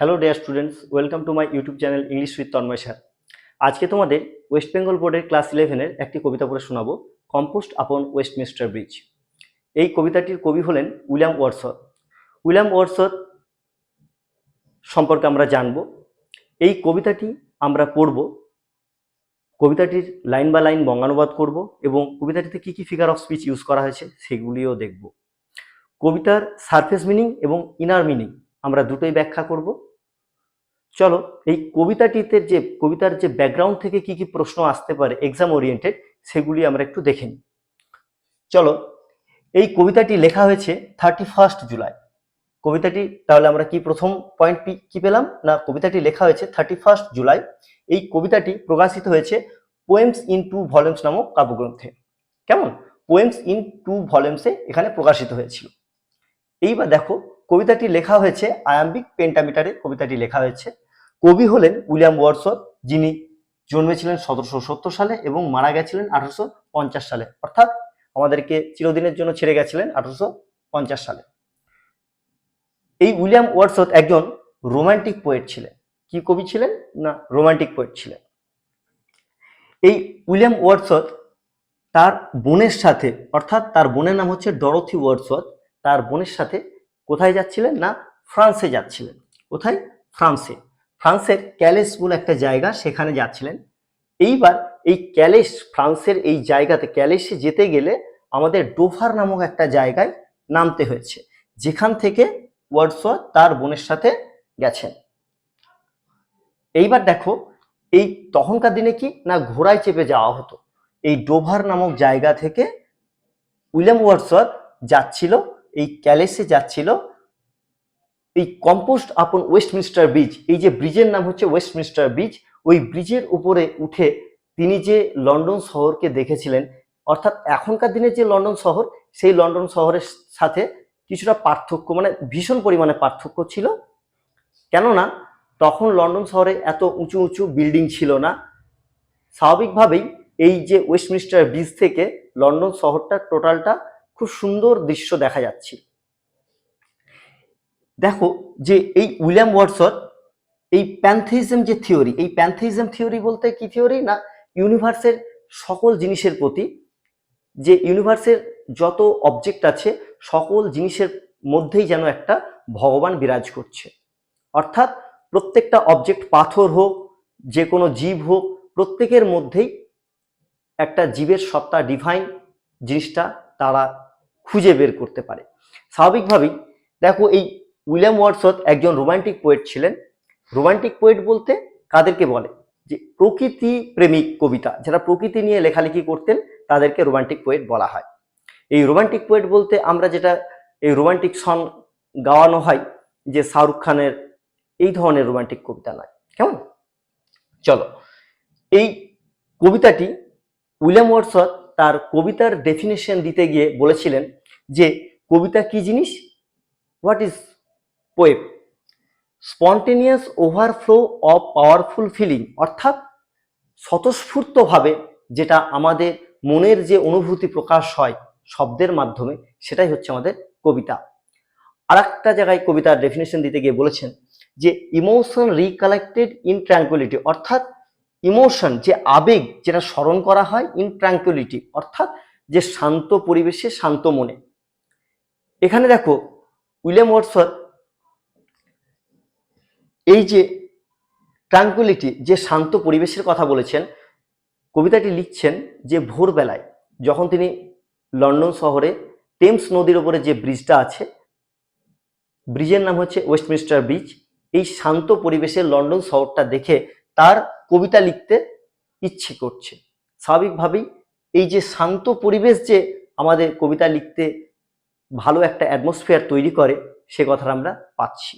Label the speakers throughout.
Speaker 1: Hello dear students, welcome to my YouTube channel English with Tanmoy sir. আজকে তোমাদের West Bengal বোর্ডের class ইলেভেনের একটি কবিতা পড়ে শোনাবো, কম্পোস্ট আপন ওয়েস্টমিনিস্টার ব্রিজ। এই কবিতাটির কবি হলেন উইলিয়াম ওয়ার্ডসওয়ার্থ উইলিয়াম ওয়ার্ডসওয়ার্থ সম্পর্কে আমরা জানব, এই কবিতাটি আমরা পড়ব, কবিতাটির লাইন বা লাইন বঙ্গানুবাদ করব এবং কবিতাটিতে কী কী ফিগার অফ স্পিচ ইউজ করা হয়েছে সেগুলিও দেখব। কবিতার সারফেস মিনিং এবং ইনার মিনিং আমরা দুটোই ব্যাখ্যা করব। চলো, এই কবিতাটিতে যে, কবিতার যে ব্যাকগ্রাউন্ড থেকে কি কি প্রশ্ন আসতে পারে এক্সাম ওরিয়েন্টেড সেগুলি আমরা একটু দেখে নিই। চলো, এই কবিতাটি লেখা হয়েছে থার্টি ফার্স্ট জুলাই কবিতাটি, তাহলে আমরা কি প্রথম পয়েন্ট কি পেলাম? না, কবিতাটি লেখা হয়েছে থার্টি ফার্স্ট জুলাই এই কবিতাটি প্রকাশিত হয়েছে পোয়েমস ইন টু ভলিউমস নামক কাব্যগ্রন্থে। কেমন? পোয়েমস ইন টু ভলিউমসে এখানে প্রকাশিত হয়েছিল। এইবার দেখো কবিতাটি লেখা হয়েছে আয়াম্বিক পেন্টামিটারে কবিতাটি লেখা হয়েছে। কবি হলেন উইলিয়াম ওয়ার্ডসওয়ার্থ যিনি জন্মেছিলেন সতেরোশো সত্তর সালে এবং মারা গেছিলেন আঠারোশো পঞ্চাশ সালে। অর্থাৎ আমাদেরকে চিরদিনের জন্য ছেড়ে গেছিলেন আঠারোশো পঞ্চাশ সালে। এই উইলিয়াম ওয়ার্ডসওয়ার্থ একজন রোমান্টিক পোয়েট ছিলেন। কি কবি ছিলেন না রোমান্টিক পোয়েট ছিলেন? এই উইলিয়াম ওয়ার্ডসওয়ার্থ তার বোনের সাথে, অর্থাৎ তার বোনের নাম হচ্ছে ডরথি ওয়ার্ডসওয়ার্থ তার বোনের সাথে কোথায় যাচ্ছিলেন না ফ্রান্সে যাচ্ছিলেন? কোথায়? ফ্রান্সে। ফ্রান্সের ক্যালেস বলে একটা জায়গা সেখানে যাচ্ছিলেন। এইবার এই ক্যালেস, ফ্রান্সের এই জায়গাতে, ক্যালেসে যেতে গেলে আমাদের ডোভার নামক একটা জায়গায় নামতে হয়েছে। যেখান থেকে ওয়ার্ডসওয়ার্থ তার বোনের সাথে গেছেন। এইবার দেখো, এই তখনকার দিনে কি না ঘোড়ায় চেপে যাওয়া হতো? এই ডোভার নামক জায়গা থেকে উইলিয়াম ওয়ার্ডসওয়ার্থ যাচ্ছিল এই ক্যালেসে যাচ্ছিল এই কম্পোস্ট আপন ওয়েস্টমিনিস্টার ব্রিজ এই যে ব্রিজের নাম হচ্ছে ওয়েস্টমিনিস্টার ব্রিজ ওই ব্রিজের উপরে উঠে তিনি যে লন্ডন শহরকে দেখেছিলেন, অর্থাৎ এখনকার দিনে যে লন্ডন শহর, সেই লন্ডন শহরের সাথে কিছুটা পার্থক্য মানে ভীষণ পরিমাণে পার্থক্য ছিল। কেননা তখন লন্ডন শহরে এত উঁচু উঁচু বিল্ডিং ছিল না। স্বাভাবিকভাবেই এই যে ওয়েস্টমিনিস্টার ব্রিজ থেকে লন্ডন শহরটা টোটালটা খুব সুন্দর দৃশ্য দেখা যাচ্ছে দেখো যে এই উইলিয়াম ওয়ার্ডসওয়ার্থ এই প্যান্থেইজম যে থিওরি, এই প্যান্থেইজম থিওরি বলতে কি থিওরি না ইউনিভার্সের সকল জিনিসের প্রতি, যে ইউনিভার্সের যত অবজেক্ট আছে, সকল জিনিসের মধ্যেই যেন একটা ভগবান বিরাজ করছে। অর্থাৎ প্রত্যেকটা অবজেক্ট পাথর হোক, যে কোনো জীব হোক, প্রত্যেকের মধ্যেই একটা জীবের সত্তা ডিভাইন জিনিসটা তারা খুঁজে বের করতে পারে। স্বাভাবিকভাবেই দেখো এই উইলিয়াম ওয়ার্ডসওয়ার্থ একজন রোমান্টিক পোয়েট ছিলেন। রোমান্টিক পোয়েট বলতে কাদেরকে বলে? যে প্রকৃতি প্রেমিক কবিতা, যারা প্রকৃতি নিয়ে লেখালেখি করতেন, তাদেরকে রোমান্টিক পোয়েট বলা হয়। এই রোমান্টিক পোয়েট বলতে আমরা যেটা, এই রোমান্টিক সং গাওয়ানো হয়, যে শাহরুখ খানের এই ধরনের রোমান্টিক কবিতা নয়। কেমন? চলো, এই কবিতাটি উইলিয়াম ওয়ার্ডসওয়ার্থ তার কবিতার ডেফিনেশন দিতে গিয়ে বলেছিলেন যে, কবিতা কি জিনিস? What is poem spontaneous overflow of powerful feeling অর্থাৎ স্বতঃস্ফূর্তভাবে যেটা আমাদের মনের যে অনুভূতি প্রকাশ হয় শব্দের মাধ্যমে, সেটাই হচ্ছে আমাদের কবিতা। আর একটা জায়গায় কবিতার ডেফিনেশন দিতে গিয়ে বলেছেন যে ইমোশন রিকালেক্টেড ইন ট্র্যাঙ্কুলিটি অর্থাৎ ইমোশন, যে আবেগ যেটা স্মরণ করা হয় ইন ট্র্যাঙ্কুলিটি অর্থাৎ যে শান্ত পরিবেশে, শান্ত মনে। এখানে দেখো, উইলিয়াম ওয়ার্ডসওয়ার্থ এই যে ট্রাঙ্কুলিটি যে শান্ত পরিবেশের কথা বলেছেন, কবিতাটি লিখছেন যে ভোরবেলায়, যখন তিনি লন্ডন শহরে টেমস নদীর ওপরে যে ব্রিজটা আছে, ব্রিজের নাম হচ্ছে ওয়েস্টমিনিস্টার ব্রিজ, এই শান্ত পরিবেশে লন্ডন শহরটা দেখে তার কবিতা লিখতে ইচ্ছে করছে। স্বাভাবিকভাবেই এই যে শান্ত পরিবেশ যে আমাদের কবিতা লিখতে ভালো একটা অ্যাটমসফিয়ার তৈরি করে, সে কথাটা আমরা পাচ্ছি।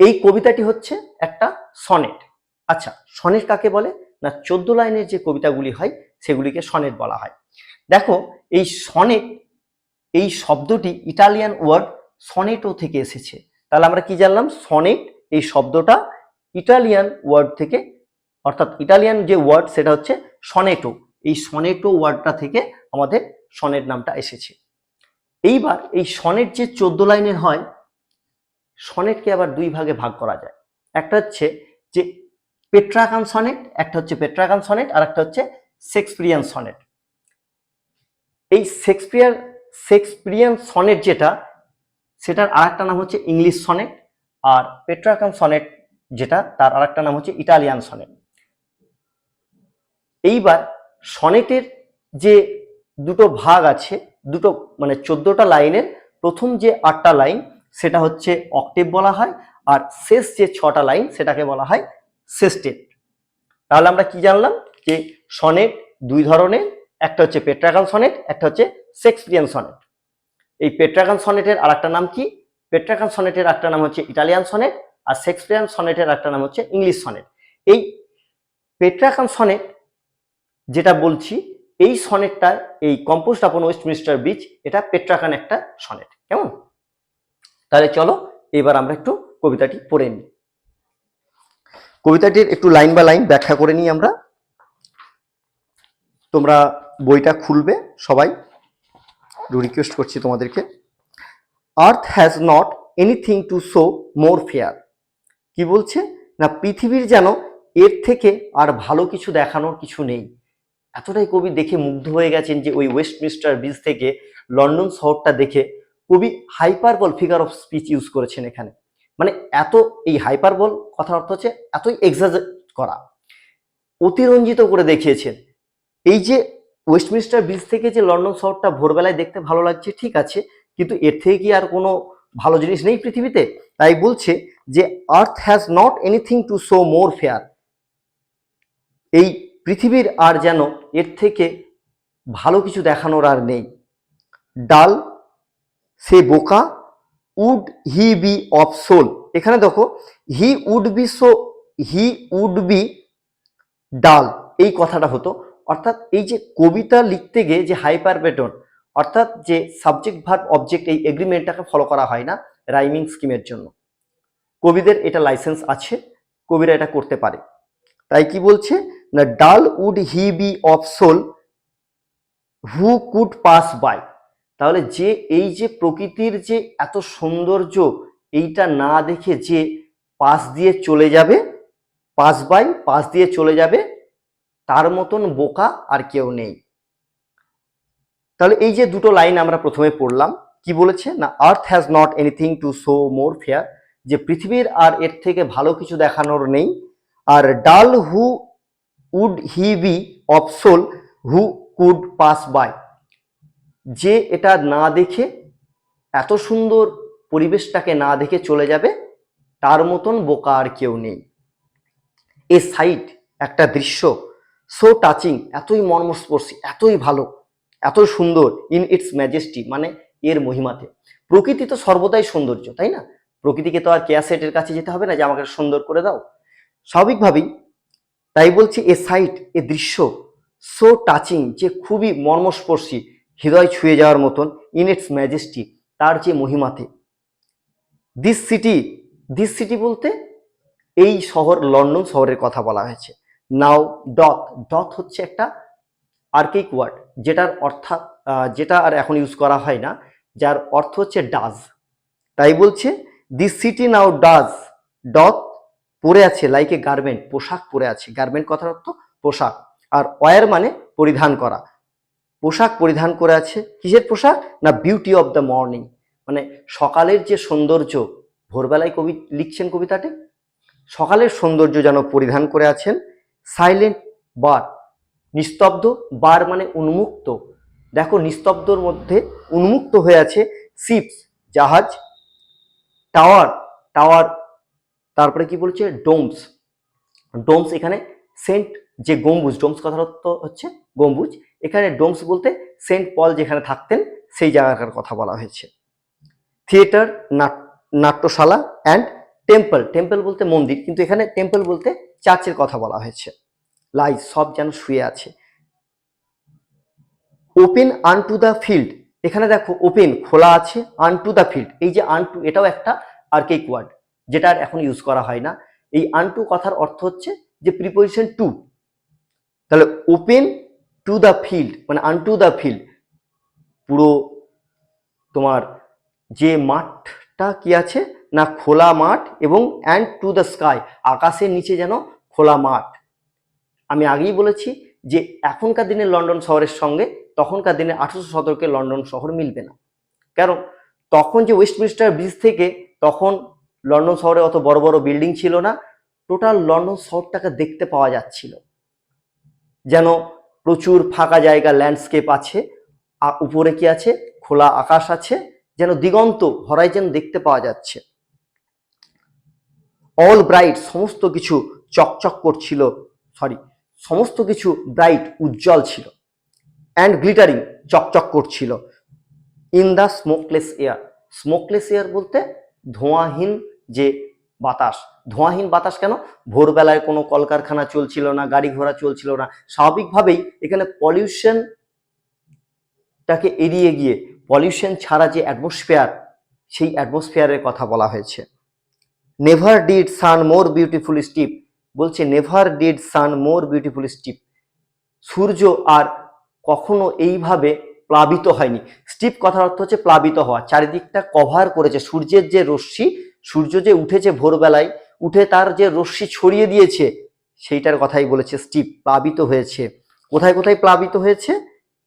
Speaker 1: এই কবিতাটি হচ্ছে একটা সনেট। আচ্ছা সনেট কাকে বলে? না, চোদ্দ লাইনের যে কবিতাগুলি হয়, সেগুলিকে সনেট বলা হয়। দেখো, এই সনেট, এই শব্দটি ইটালিয়ান ওয়ার্ড সনেটো থেকে এসেছে। তাহলে আমরা কি জানলাম? সনেট, এই শব্দটা ইটালিয়ান ওয়ার্ড থেকে, অর্থাৎ ইটালিয়ান যে ওয়ার্ড সেটা হচ্ছে সনেটো। এই সনেটো ওয়ার্ডটা থেকে আমাদের সনেট নামটা এসেছে। এইবার এই সনেট যে চোদ্দ লাইনের হয়, সনেটকে আবার দুই ভাগে ভাগ করা যায়। একটা হচ্ছে যে পেট্রাকান সনেট, একটা হচ্ছে পেট্রাকান সনেট, আর একটা হচ্ছে শেক্সপিরিয়ান সনেট। এই শেক্সপিয়ার শেক্সপিরিয়ান সনেট যেটা, সেটার আরেকটা নাম হচ্ছে ইংলিশ সনেট, আর পেট্রাকান সনেট যেটা তার আরেকটা নাম হচ্ছে ইটালিয়ান সনেট। এইবার সনেটের যে দুটো ভাগ আছে, দুটো মানে চোদ্দটা লাইনের প্রথম যে আটটা লাইন সেটা হচ্ছে অক্টেভ বলা হয় আর শেষ যে ছটা লাইন সেটাকে বলা হয় সেস্টেট। তাহলে আমরা কি জানলাম? যে সনেট দুই ধরনের, একটা হচ্ছে পেট্রাকান সনেট, একটা হচ্ছে শেক্সপিয়ান সনেট। এই পেট্রাকান সনেটের আরেকটা নাম কি? পেট্রাকান সনেটের একটা নাম হচ্ছে ইটালিয়ান সনেট আর শেক্সপিয়ান সনেটের একটা নাম হচ্ছে ইংলিশ সনেট। এই পেট্রাকান সনেট যেটা বলছি, এই সনেটটা এই কম্পোস্ট আপন ওয়েস্টমিনিস্টার ব্রিজ এটা পেট্রাকান একটা সনেট। কেমন? তাহলে চলো, এবার আমরা একটু কবিতাটি পড়ে নিই। কবিতাটির একটু লাইন বা লাইন ব্যাখ্যা করে নিই আমরা। তোমরা বইটা খুলবে, সবাই। রিকোয়েস্ট করছি তোমাদেরকে। Earth has not anything to show more fair কি বলছে? না, পৃথিবীর যেন এর থেকে আর ভালো কিছু দেখানোর কিছু নেই। এতটাই কবি দেখে মুগ্ধ হয়ে গেছেন যে ওই ওয়েস্টমিনিস্টার ব্রিজ থেকে লন্ডন শহরটা দেখে কবি hyperbole figure of speech use করেছেন এখানে। মানে এত এই হাইপারবল কথার অর্থ হচ্ছে এতই এক্সাজার করা। অতিরঞ্জিত করে দেখিয়েছেন। এই যে ওয়েস্টমিনিস্টার ব্রিজ থেকে যে লন্ডন শহরটা ভোরবেলায় দেখতে ভালো লাগছে, ঠিক আছে, কিন্তু এর থেকে কি আর কোনো ভালো জিনিস নেই পৃথিবীতে? তাই বলছে যে earth has not anything to show more fair এই পৃথিবীর আর যেন এর থেকে ভালো কিছু দেখানোর আর নেই। ডাল, সে বোকা would he be of soul এখানে দেখো he would be so he would be dull. এই কথাটা হতো। অর্থাৎ এই যে কবিতা লিখতে গিয়ে যে হাইপার বেটন অর্থাৎ যে সাবজেক্ট ভার্ব অবজেক্ট এই এগ্রিমেন্টটাকে ফলো করা হয় না রাইমিং স্কিমের জন্য। কবিদের এটা লাইসেন্স আছে, কবিরা এটা করতে পারে। তাই কি বলছে? না dull would he be of soul, who could pass by. তাহলে যে এই যে প্রকৃতির যে এত সৌন্দর্য, এইটা না দেখে যে পাশ দিয়ে চলে যাবে, পাস বাই পাশ দিয়ে চলে যাবে, তার মতন বোকা আর কেউ নেই। তাহলে এই যে দুটো লাইন আমরা প্রথমে পড়লাম কি বলেছে? না earth has not anything to show more fair যে পৃথিবীর আর এর থেকে ভালো কিছু দেখানোর নেই। আর dull who would he be of soul who could pass by. যে এটা না দেখে, এত সুন্দর পরিবেশটাকে না দেখে চলে যাবে, তার মতন বোকা আর কেউ নেই। এ সাইট একটা দৃশ্য সো টাচিং এতই মর্মস্পর্শী, এতই ভালো এত সুন্দর ইন ইটস ম্যাজেস্টি মানে এর মহিমাতে। প্রকৃতি তো সর্বদাই সৌন্দর্য, তাই না? প্রকৃতিকে তো আর কেয়াসেটের কাছে যেতে হবে না যে আমাকে সুন্দর করে দাও। স্বাভাবিকভাবেই তাই বলছি এ সাইট এ দৃশ্য সো টাচিং যে খুবই মর্মস্পর্শী, হৃদয় ছুঁয়ে যাওয়ার মতন ইন ইটস ম্যাজেস্টি তার যে মহিমাতে। দিস সিটি দিস সিটি বলতে এই শহর লন্ডন শহরের কথা বলা হয়েছে। নাও ডথ ডথ হচ্ছে একটা আর্কিক ওয়ার্ড যেটার অর্থাৎ যেটা আর এখন ইউজ করা হয় না, যার অর্থ হচ্ছে ডাজ তাই বলছে দি সিটি নাও ডাজ ডথ পরে আছে লাইক এ গার্মেন্ট পোশাক পরে আছে। গার্মেন্ট কথার অর্থ পোশাক। আর ওয়ার মানে পরিধান করা। পোশাক পরিধান করে আছে কিসের পোশাক? না বিউটি অফ দ্য মর্নিং মানে সকালের যে সৌন্দর্য, ভোরবেলায় কবি লিখছেন কবিতাটি, সকালের সৌন্দর্য যেন পরিধান করে আছেন। সাইলেন্ট বার নিস্তব্ধ। বার মানে উন্মুক্ত। দেখো নিস্তব্ধর মধ্যে উন্মুক্ত হয়ে আছে শিপস, জাহাজ, টাওয়ার টাওয়ার, তারপরে কি বলছে? ডোমস। ডোমস এখানে সেন্ট যে গম্বুজ, ডোমস কথার হচ্ছে গম্বুজ। এখানে ডোমস বলতে সেন্ট পল যেখানে থাকতেন, সেই জায়গাটার কথা বলা হয়েছে। থিয়েটার নাট্যশালা অ্যান্ড টেম্পল। টেম্পল বলতে মন্দির, কিন্তু এখানে টেম্পল বলতে চার্চের কথা বলা হয়েছে। লাই সব যেন শুয়ে আছে। Open unto the field এখানে দেখো ওপেন খোলা আছে আন টু দ্য ফিল্ড এই যে আন টু এটাও একটা আর্কেক ওয়ার্ড যেটা আর এখন ইউজ করা হয় না। এই আন টু কথার অর্থ হচ্ছে যে প্রিপোজিশন টু তাহলে ওপেন টু দ্য ফিল্ড মানে আন টু দ্য ফিল্ড পুরো তোমার যে মাঠটা কি আছে না খোলা মাঠ এবং অ্যান্ড টু দ্য স্কাই আকাশের নিচে যেন খোলা মাঠ। আমি আগেই বলেছি যে এখনকার দিনের লন্ডন শহরের সঙ্গে তখনকার দিনে আঠারোশো শতকে লন্ডন শহর মিলবে না। কারণ তখন যে ওয়েস্টমিনিস্টার ব্রিজ থেকে তখন লন্ডন শহরে অত বড় বড় বিল্ডিং ছিল না, টোটাল লন্ডন শহরটাকে দেখতে পাওয়া যাচ্ছিল। যেন প্রচুর ফাঁকা জায়গা, ল্যান্ডস্কেপ আছে, আর উপরে কি আছে? খোলা আকাশ আছে, যেন দিগন্ত হরাইজেন দেখতে পাওয়া যাচ্ছে। অল ব্রাইট সমস্ত কিছু চকচক করছিল সরি সমস্ত কিছু ব্রাইট উজ্জ্বল ছিল। অ্যান্ড গ্লিটারিং চকচক করছিল। In the smokeless air smokeless air বলতে ধোঁয়াহীন যে বাতাস। ধোঁয়াহীন বাতাস কেন? ভোরবেলায় কোনো কলকারখানা চলছিল না, গাড়ি ঘোড়া চলছিল না। স্বাভাবিকভাবেই এখানে পলিউশনটাকে এড়িয়ে গিয়ে পলিউশন ছাড়া যে অ্যাটমসফিয়ার সেই অ্যাটমসফিয়ারের কথা বলা হয়েছে। Never did sun more beautiful steep বলছে never did sun more beautiful steep সূর্য আর কখনো এইভাবে প্লাবিত হয়নি। স্টিপ কথার অর্থ হচ্ছে প্লাবিত হওয়া। চারিদিকটা কভার করেছে। সূর্যের যে রশ্মি, সূর্য যে উঠেছে ভোরবেলায়, উঠে তার যে রশ্মি ছড়িয়ে দিয়েছে, সেইটার কথাই বলেছে স্টিপ, প্লাবিত হয়েছে। কোথায় কোথায় প্লাবিত হয়েছে?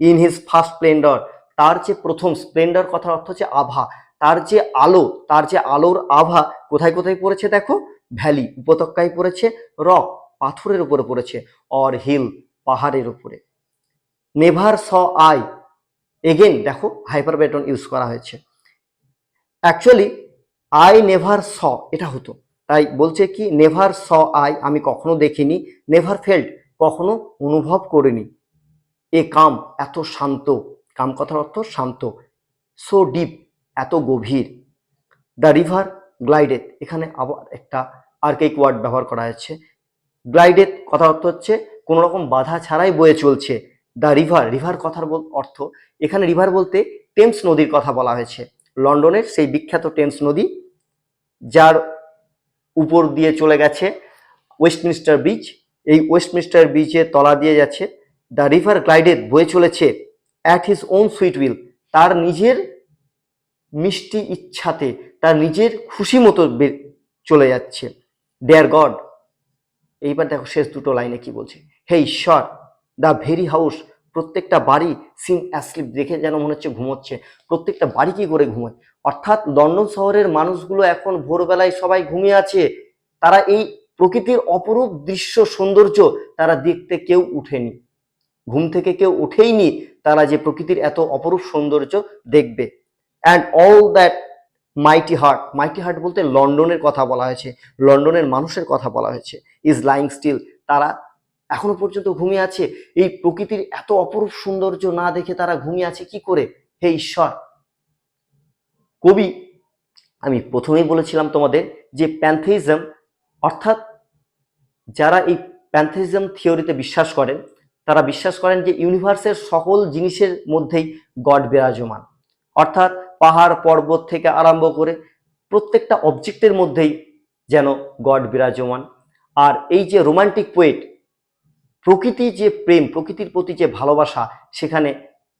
Speaker 1: ইন হিজ ফার্স্ট স্প্লেন্ডার তার যে প্রথম স্প্লেন্ডার কথার অর্থ হচ্ছে আভা। তার যে আলো, তার যে আলোর আভা কোথায় কোথায় পড়েছে দেখো? ভ্যালি, উপত্যকায় পড়েছে, রক, পাথরের উপরে পড়েছে অর হিল পাহাড়ের উপরে। Never saw I. এগেন দেখো হাইপার বেটন ইউজ করা হয়েছে। অ্যাকচুয়ালি আই নেভার স, এটা হতো। তাই বলছে কি, নেভার স আই আমি কখনো দেখিনি, নেভার ফেল্ট কখনো অনুভব করিনি। এ কাম এত শান্ত, কাম কথার অর্থ শান্ত সো ডিপ এত গভীর। দ্য রিভার গ্লাইডেড এখানে আবার একটা আর্কেক ওয়ার্ড ব্যবহার করা হয়েছে। গ্লাইডেড কথা অর্থ হচ্ছে, কোনো রকম বাধা ছাড়াই বয়ে চলছে। দ্য রিভার রিভার কথার অর্থ, এখানে রিভার বলতে টেমস নদীর কথা বলা হয়েছে। লন্ডনের সেই বিখ্যাত টেমস নদী, যার উপর দিয়ে চলে গেছে ওয়েস্টমিনিস্টার ব্রিজ এই ওয়েস্টমিনিস্টার ব্রিজের তলা দিয়ে যাচ্ছে। দ্য রিভার গ্লাইডেড বয়ে চলেছে at his own sweet will তার নিজের মিষ্টি ইচ্ছাতে, তার নিজের খুশি মতো চলে যাচ্ছে। ডেয়ার গড এইবার দেখো শেষ দুটো লাইনে কি বলছে। হে ঈশ্বর দ্য ভেরি হাউস প্রত্যেকটা বাড়ি সিম অ্যাসলিপ দেখে যেন মনে হচ্ছে ঘুমোচ্ছে। প্রত্যেকটা বাড়ি কি করে ঘুমোয়? অর্থাৎ লন্ডন শহরের মানুষগুলো এখন ভোরবেলায় সবাই ঘুমিয়ে আছে। তারা এই প্রকৃতির অপরূপ দৃশ্য সৌন্দর্য তারা দেখতে কেউ উঠেনি। ঘুম থেকে কেউ উঠেইনি তারা যে প্রকৃতির এত অপরূপ সৌন্দর্য দেখবে। And all that mighty heart mighty heart বলতে লন্ডনের কথা বলা হয়েছে। লন্ডনের মানুষের কথা বলা হয়েছে। ইজ লাইং স্টিল তারা এখনও পর্যন্ত ঘুমিয়ে আছে। এই প্রকৃতির এত অপরূপ সৌন্দর্য না দেখে তারা ঘুমিয়ে আছে, কি করে? হে ঈশ্বর! কবি, আমি প্রথমেই বলেছিলাম তোমাদের যে প্যান্থেইজম, অর্থাৎ যারা এই প্যান্থেইজম থিওরিতে বিশ্বাস করেন, তারা বিশ্বাস করেন যে ইউনিভার্সের সকল জিনিসের মধ্যেই গড বিরাজমান। অর্থাৎ পাহাড়, পর্বত থেকে আরম্ভ করে প্রত্যেকটা অবজেক্টের মধ্যেই যেন গড বিরাজমান। আর এই যে রোমান্টিক পোয়েট প্রকৃতি যে প্রেম, প্রকৃতির প্রতি যে ভালোবাসা, সেখানে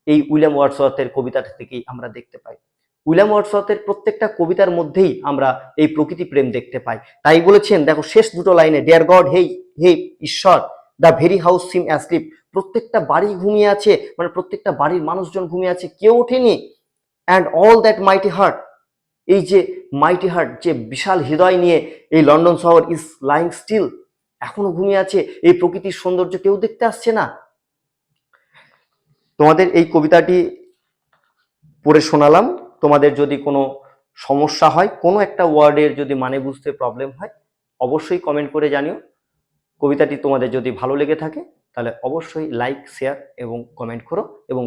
Speaker 1: এই উইলিয়াম ওয়ার্ডসওয়ার্থের কবিতা থেকেই আমরা দেখতে পাই। উইলিয়াম ওয়ার্ডসওয়ার্থের প্রত্যেকটা কবিতার মধ্যেই আমরা এই প্রকৃতি প্রেম দেখতে পাই। তাই বলেছেন, দেখো শেষ দুটো লাইনে ডিয়ার গড হেই হে ঈশ্বর the very house seem asleep প্রত্যেকটা বাড়ি ঘুমিয়ে আছে মানে প্রত্যেকটা বাড়ির মানুষজন ঘুমিয়ে আছে, কেউ ওঠেনি। And all that mighty heart এই যে মাইটি হার্ট যে বিশাল হৃদয় নিয়ে এই লন্ডন শহর ইজ লাইং স্টিল এখনও ঘুমিয়ে আছে, এই প্রকৃতির সৌন্দর্য কেউ দেখতে আসছে না। তোমাদের এই কবিতাটি পড়ে শোনালাম। তোমাদের যদি কোনো সমস্যা হয়, কোনো একটা ওয়ার্ডের যদি মানে বুঝতে প্রবলেম হয়, অবশ্যই কমেন্ট করে জানিও। কবিতাটি তোমাদের যদি ভালো লেগে থাকে, তাহলে অবশ্যই লাইক শেয়ার এবং কমেন্ট করো এবং